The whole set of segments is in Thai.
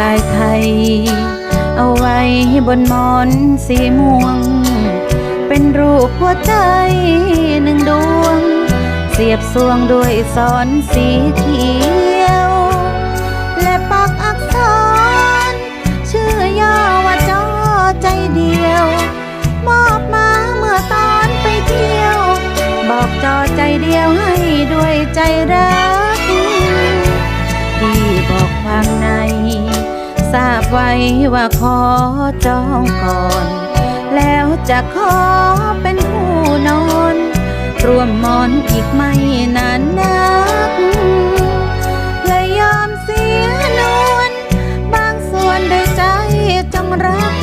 ลายไทย เอาไว้บนหมอนสีม่วง เป็นรูปหัวใจหนึ่งดวง เสียบสวงด้วยสอนสีเขียว และปักอักษร ชื่อย่อว่าจอใจเดียว มอบมาเมื่อตอนไปเที่ยว บอกจอใจเดียวให้ด้วยใจรัก ไว้ว่าขอจองก่อน แล้วจะขอเป็นผู้นอน รวมมอนอีกไม่นานนักและยอมเสียนวลบางส่วนด้วยใจจงรัก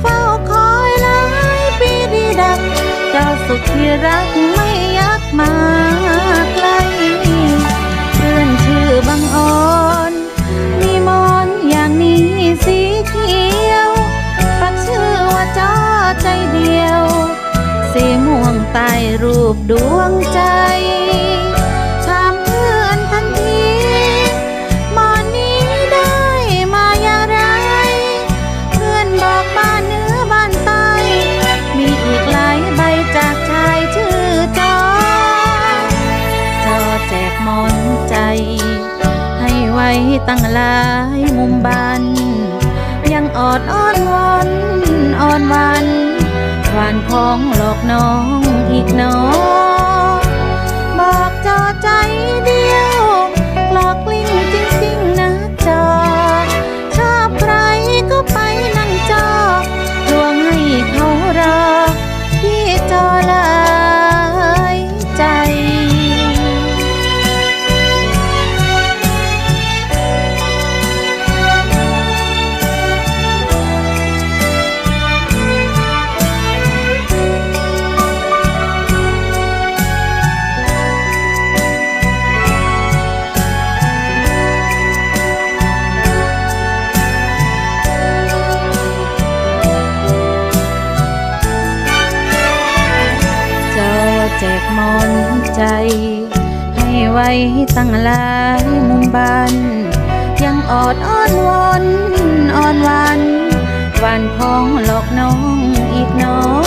เฝ้าคอยหลายปีดีดัก เจ้าสุขที่รัก ใต้รูปดวงใจถามเพื่อนทันทีหมอนนี้ได้มาอย่างไร เพื่อนบอกบ้านเหนื้อบ้านใต้มีอีกหลายใบจากชายชื่อจอจอแจกหมอนใจ ให้ไว้ตั้งหลายมุมบานยังออดอ้อนวอนอ่อนวันานของหลอกน้องอีกน้อง แจกมอนใจ ให้ไว้ตั้งหลายมุมบ้าน ยังอดอ้อนวอนอ่อนวัน วันพ้องหลอกน้องอีกน้อง